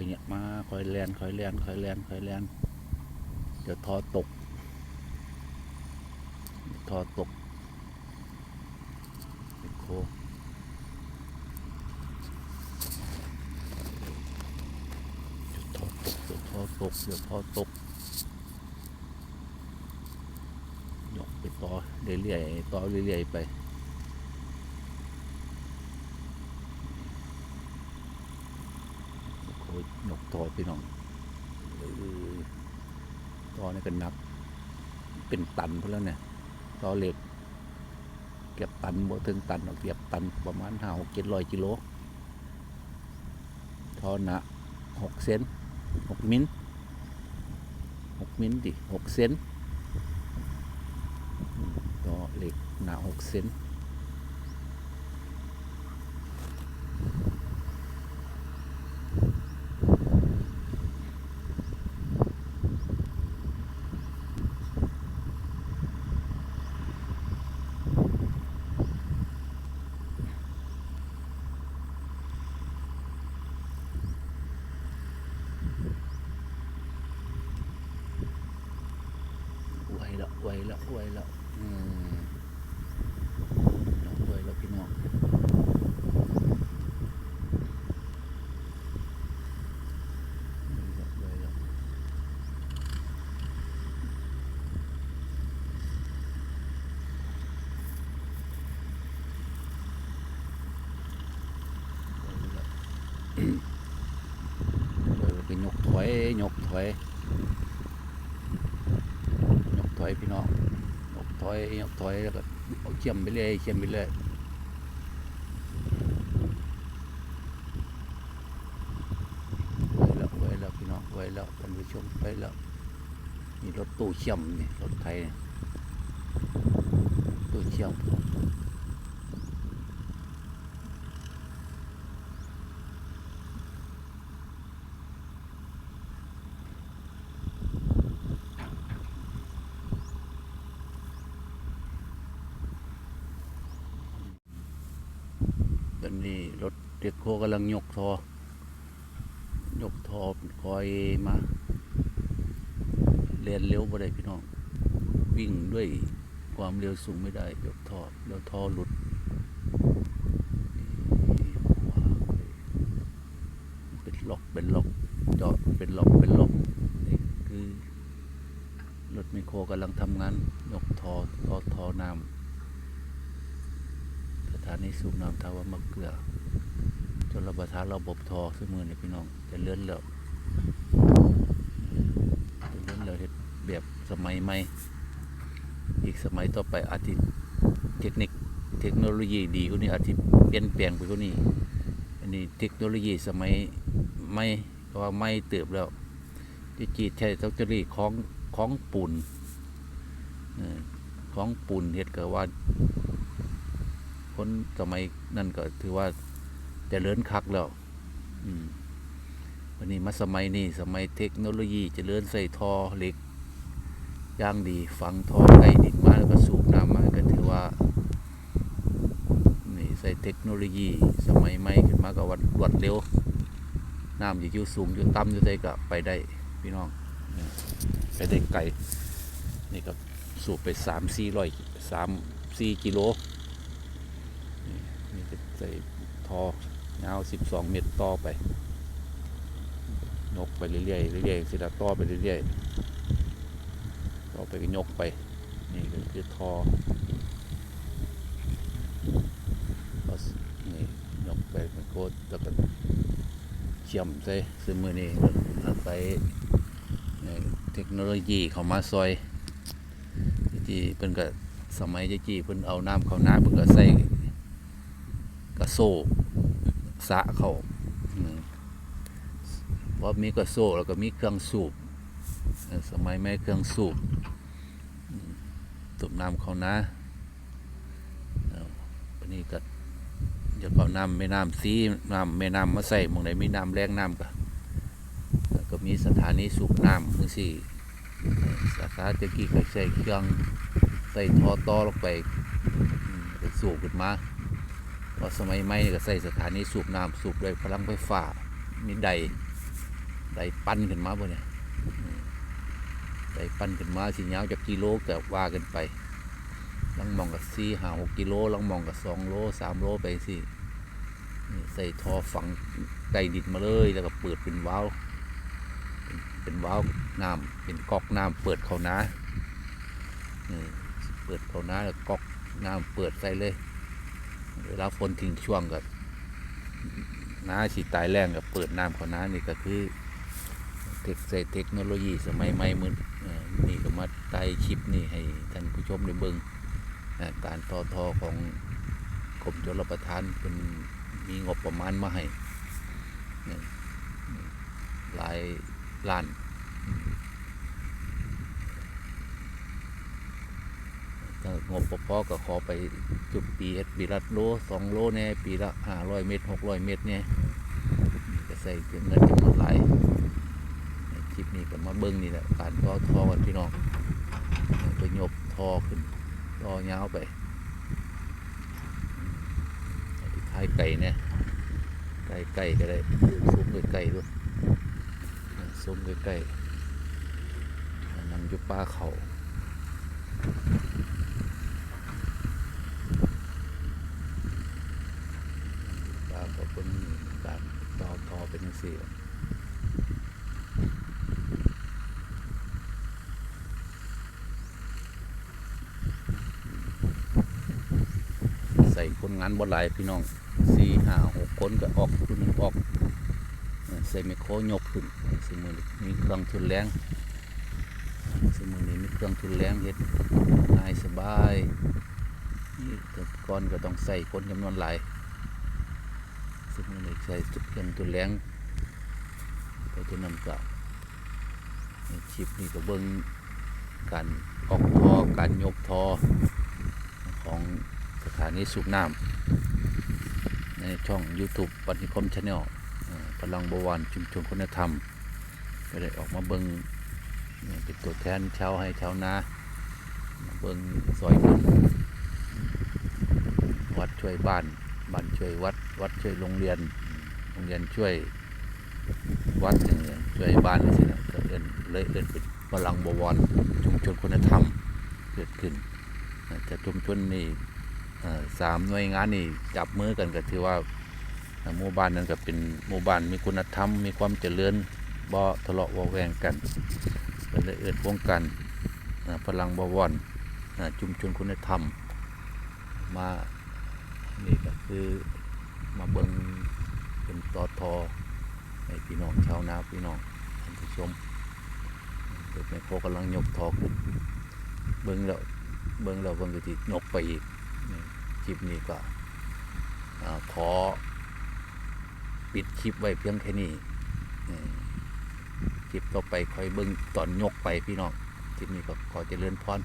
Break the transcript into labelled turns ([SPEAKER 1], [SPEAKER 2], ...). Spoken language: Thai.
[SPEAKER 1] อยเนี่ยมาคอยแลนคอยแลนคอยแลนคอยแลนเดี๋ยวทอตกทอตกโคเดี๋ยวทอตกเดี๋ยวทอตกเดี๋ยวทอตกยกไปต่อเรื่อยๆต่อเรื่อยๆไป โอ้ยยกตอพี่น้องเออต่อนี่ก็หนักเป็นตันพอแล้วเนี่ยตอเหล็กเก็บตันบ่ถึงตันหรอกเก็บตันประมาณห้าหกเจ็ดร้อยกิโลทอหนะหกเซนหกมิลหกมิลดิหกเซนต่อเหล็กหนาหกเซนไวแล้วไวล้วไวล้วอืมน้องไวแล้วพี่น้องไวแล้วไวแล้วไวแล้วไวแล้วไปยกถอยยก ถอยพี่น้องยกถอยยกถอยแล้วก็เขี่ยมไปเรื่อยเขี่ยมไปเรื่อยไว้แล้วไว้แล้วพี่น้องไว้แล้วท่านผู้ชมไว้แล้วนี่รถตู้เขี่ยมนี่รถไทยตู้เขี่ยม ตอนนี้รถเด็กโคกำลังยกทอยกทอคอยมาเรียนเร็วบ่ได้พี่น้อง วิ่งด้วยความเร็วสูงไม่ได้ ยกทอเดี๋ยวทอหลุดเป็นล็อกเป็นล็อกเจาะเป็นล็อกเป็นล็อกนี่คือรถไมโครกำลังทำงาน ยกทอทอทอน้ำ ถานีสูบน้ำทาวามะเกลือจนระบายทานระบบทอซึ่งมือนี่พี่น้องจะเลื่อนแล้วจะเลื่อนแล้วเฮ็ดแบบสมัยใหม่ อีกสมัยต่อไปอาจจะเทคนิคเทคโนโลยีดีกว่านี้อาจจะเปลี่ยนแปลงไปกว่านี้อันนี้เทคโนโลยีสมัยใหม่ก็ว่าไม่เติบแล้วที่จีใช้เทคโนโลยีของของปูนของปูนเฮ็ดก็ว่า คนสมัยนั่นก็ถือว่าจเจริญคักแล้วอืมวันนี้มาสมัยนี้สมัยเทคโนโลยีจเจริญใส่ทอเหล็กย่างดีฝังทอไก่ดินมาแล้วก็สูบน้ำมาก็ถือว่านี่ใส่เทคโนโลยี สมัยใหม่ขึ้นมาก็วัดรวดเร็วน้ำอยู่สูงอยู่ต่ำอยู่ใดก็ไปได้พี่น้องเนี่ยไปได้ไกลนี่ก็สูบไปสามสี่ร้อยสามสี่กิโล ใส่ทอยาวสิบสองเมตรต่อไป ยกไปเรื่อยๆเรื่อยๆสิละต่อไปเรื่อยๆต่อไปก็ยกไป นี่คือทอนี่ยกไปมันโคตรแล้วก็เชื่อมใส่ซึ่งมือนี้อาศัยเทคโนโลยีเข้ามาซอยที่เพิ่นก็สมัยเจ๊จีเพิ่นเอาน้ำเข้านาเพิ่นก็ใส่ โซ่สะเขาว่ามีกระโซ่แล้วก็มีเครื่องสูบสมัยไม่เครื่องสูบอืมสูบน้ำเขานะเอาวันนี้ก็จะเอาน้ำแม่น้ำซีน้ำแม่น้ำมาใส่มองไหนมีน้ำแรงน้ำก็แล้วก็มีสถานีสูบน้ำมือสี่สาขาตะกี้ก็ใส่เครื่องใส่ท่อต่อลงไปสูบขึ้นมา พราสมัยใหม่ก็ใส่สถานีสูบน้ำสูบด้วยพลังไฟฟ้ามีไดไดปั้นขึ้นมาบ่เนี่ยไดปั้นขึ้นมาสิยาวจากกิโลก็ว่ากันไปลังมองกับสี่ห้าหกกิโลลังมองกับสองโลสามโลไปสินี่ใส่ท่อฝังไกดินมาเลยแล้วก็เปิดเป็นวาล์วเป็นเป็นวาล์วน้ำเป็นกอกน้ำเปิดเขานานี่เปิดเขานาแล้วกอกน้ำเปิดใส่เลย เวลาฝนทิ้งช่วงก็น้าสิตายแรงกับเปิดน้ำเข้านานี่ก็คือเทคใส่เทคโนโลยีสมัยใหม่มือนี่ก็มาไต่คลิปนี่ให้ท่านผู้ชมได้เบิ่งอ่าการต่อทอของกรมชลประทานเป็นมีงบประมาณมาให้หลายล้าน ถ้า งบพอๆก็ขอไปจุดปีเอ็ดปีละโลสองโลแน่ปีละห้าร้อยเมตรหกร้อยเมตรเนี่ยก็ใส่เงินจำนวนหลายคลิปนี้ก็มาเบิ้งนี่แหละการต่อทอกันพี่น้องไปหยบทอขึ้นต่อยาวไปท้ายไก่เนี่ยไก่ไก่ก็ได้ซุ้มไก่ด้วยซุ้มไก่ๆนั่งอยู่ป้าเขา ปลาก็เป็นการต่อทอเป็นจัง สี่ใส่คนงานบ่หลายพี่น้องสี่ห้าหกคนก็ออกขึ้นออกใส่ไมโครยกขึ้นสมือนี้มีเครื่องทุนแรงสมือนี้มีเครื่องทุนแรงเฮ็ดง่ายสบายนี่ต่ก่อนก็ต้องใส่คนจำนวนหลายซึ่งมันใช้จุดเครื่องตัวแรง ไปที่นั่นก็ในคลิปนี้ก็เบิ่งการออกทอการยกทอของสถานีสูบน้ำในช่อง YouTube ปฏิคมชาแนลพลังบวรชุมชนคุณธรรม ก็ได้ออกมาเบิ่งเป็นตัวแทนชาวให้ชาวนาเบิ่งซอยกันวัดช่วยบ้าน บ้านช่วยวัด วัดช่วยโรงเรียน โรงเรียนช่วย วัดอย่างเงี้ยช่วยบ้านนี่สินะก็เอินเลยเอินเป็นพลังบวรชุมชนคุณธรรมเกิดขึ้นแต่ชุมชนนี่สามหน่วยงานนี่จับมือกันก็ถือว่าหมู่บ้านนั้นก็เป็นหมู่บ้านมีคุณธรรม มีความเจริญบ่ทะเลาะเวาแวงกันก็นเลยเอินวงกันพลังบวรชุมชนคุณธรรม มานี่ก็คือมาเบิงเป็นตอทอ ให้พี่น้องชาวนาพี่น้องท่านผู้ชมเด็กแม่โคกำลังยกทอขึ้นเบิ่งแล้วเบิ่งแล้วเบิ่งก็ที่ยกไปอีกคลิปนี้ก็ขอปิดคลิปไว้เพียงแค่นี้คลิปต่อไปคอยเบิ่งตอนยกไปพี่น้องคลิปนี้ก็ขอเจริญพร